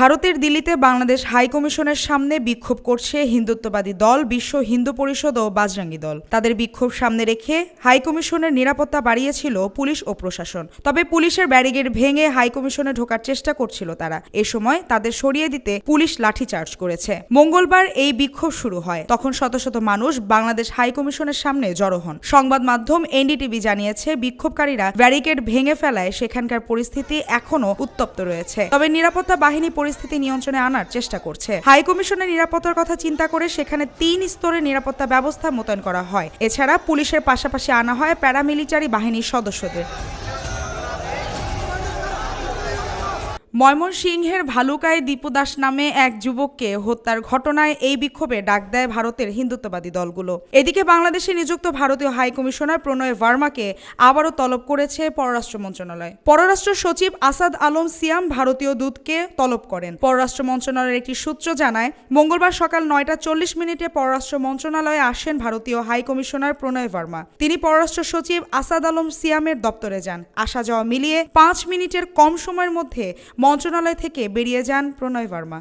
ভারতের দিল্লিতে বাংলাদেশ হাই কমিশনের সামনে বিক্ষোভ করছে হিন্দুত্ববাদী দল, বিশ্ব হিন্দু পরিষদ ও বাজরাঙ্গি দল। তাদের বিক্ষোভ সামনে রেখে হাই কমিশনের নিরাপত্তা বাড়িয়েছিল পুলিশ ও প্রশাসন। তবে পুলিশের ব্যারিগেড ভেঙে হাই কমিশনে ঢোকার চেষ্টা করছিল তারা। এ সময় তাদের সরিয়ে দিতে পুলিশ লাঠিচার্জ করেছে। মঙ্গলবার এই বিক্ষোভ শুরু হয়। তখন শত শত মানুষ বাংলাদেশ হাই কমিশনের সামনে জড়ো হন। সংবাদ মাধ্যম এনডিটিভি জানিয়েছে, বিক্ষোভকারীরা ব্যারিকেড ভেঙে ফেলায় সেখানকার পরিস্থিতি এখনও উত্তপ্ত রয়েছে। তবে নিরাপত্তা বাহিনী পরিস্থিতি নিয়ন্ত্রণে আনার চেষ্টা করছে। হাই কমিশনের নিরাপত্তার কথা চিন্তা করে সেখানে তিন স্তরের নিরাপত্তা ব্যবস্থা মোতায়েন করা হয়। এছাড়া পুলিশের পাশাপাশি আনা হয় প্যারামিলিটারি বাহিনীর সদস্যদের। ময়মনসিংহের ভালুকায় দীপু দাস নামে এক যুবককে হত্যার ঘটনায় এই বিক্ষোভে ডাক দেয় ভারতের হিন্দুত্ববাদী দলগুলো। এদিকে বাংলাদেশে নিযুক্ত ভারতীয় হাই কমিশনার প্রণয় ভার্মাকে আবারও তলব করেছে পররাষ্ট্র মন্ত্রণালয়। পররাষ্ট্র সচিব আসাদ আলম সিয়াম ভারতীয় দূতকে তলব করেন। পররাষ্ট্র মন্ত্রণালয়ের একটি সূত্র জানায়, মঙ্গলবার সকাল নয়টা চল্লিশ মিনিটে পররাষ্ট্র মন্ত্রণালয়ে আসেন ভারতীয় হাই কমিশনার প্রণয় ভার্মা। তিনি পররাষ্ট্র সচিব আসাদ আলম সিয়ামের দপ্তরে যান। আসা যাওয়া মিলিয়ে পাঁচ মিনিটের কম সময়ের মধ্যে মন্ত্রণালয় থেকে বেরিয়ে যান প্রণয় বর্মা।